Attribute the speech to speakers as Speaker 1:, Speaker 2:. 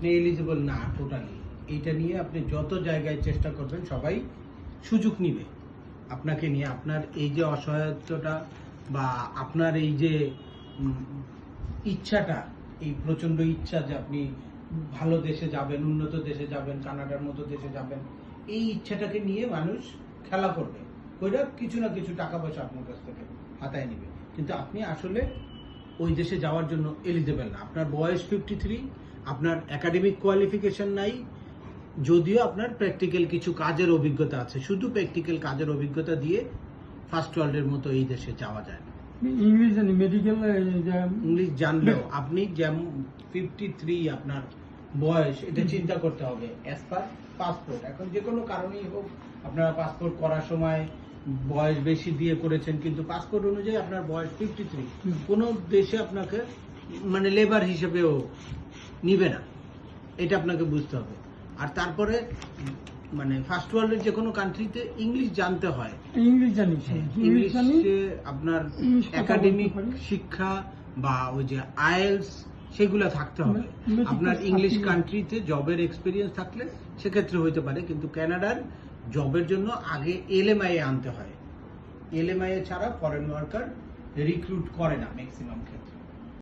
Speaker 1: আপনি এলিজিবল না টোটালি এইটা নিয়ে আপনি যত জায়গায় চেষ্টা করবেন, সবাই সুযোগ নিবে। আপনাকে নিয়ে আপনার এই যে অসহায়ত্বটা বা আপনার এই যে ইচ্ছাটা, এই প্রচণ্ড ইচ্ছা যে আপনি ভালো দেশে যাবেন, উন্নত দেশে যাবেন, কানাডার মতো দেশে যাবেন, এই ইচ্ছাটাকে নিয়ে মানুষ খেলা করবে। ওইটা কিছু না কিছু টাকা পয়সা আপনার কাছ থেকে হাতায় নেবে। কিন্তু আপনি আসলে ওই দেশে যাওয়ার জন্য এলিজেবল না। আপনার বয়স ফিফটি থ্রি আপনার একাডেমিক কোয়ালিফিকেশন নাই যদিও আপনার প্র্যাকটিক্যাল কিছু কাজের অভিজ্ঞতা আছে। শুধু প্র্যাকটিক্যাল কাজের অভিজ্ঞতা দিয়ে ফার্স্ট ওয়ার্ল্ডের মতো এই দেশে যাওয়া যায় না।
Speaker 2: ইংলিশ জানি মেডিকেল
Speaker 1: ইংলিশ জানলেও আপনি যেমন ফিফটি থ্রি আপনার বয়স এটা চিন্তা করতে হবে। অ্যাজ পার পাসপোর্ট এখন যে কোনো কারণেই হোক আপনারা পাসপোর্ট করার সময় বয়স বেশি দিয়ে করেছেন কিন্তু পাসপোর্ট অনুযায়ী আপনার বয়স ফিফটি থ্রি। কোনো দেশে আপনাকে মানে লেবার হিসেবেও নিবে না। এটা আপনাকে বুঝতে হবে। আর তারপরে মানে ফার্স্ট ওয়ার্ল্ডের যে কোনো কান্ট্রিতে ইংলিশ জানতে হয়।
Speaker 2: ইংলিশ জানি ইংলিশ
Speaker 1: ইংলিশে আপনার একাডেমিক শিক্ষা বা ওই যে আইএলস সেগুলো থাকতে হবে। আপনার ইংলিশ। কান্ট্রিতে জবের এক্সপিরিয়েন্স থাকলে সেক্ষেত্রে হইতে পারে কিন্তু কানাডার জবের জন্য আগে এলএমআই আনতে হয়। এলএমআই ছাড়া ফরেন ওয়ার্কার রিক্রুট করে না ম্যাক্সিমাম ক্ষেত্রে।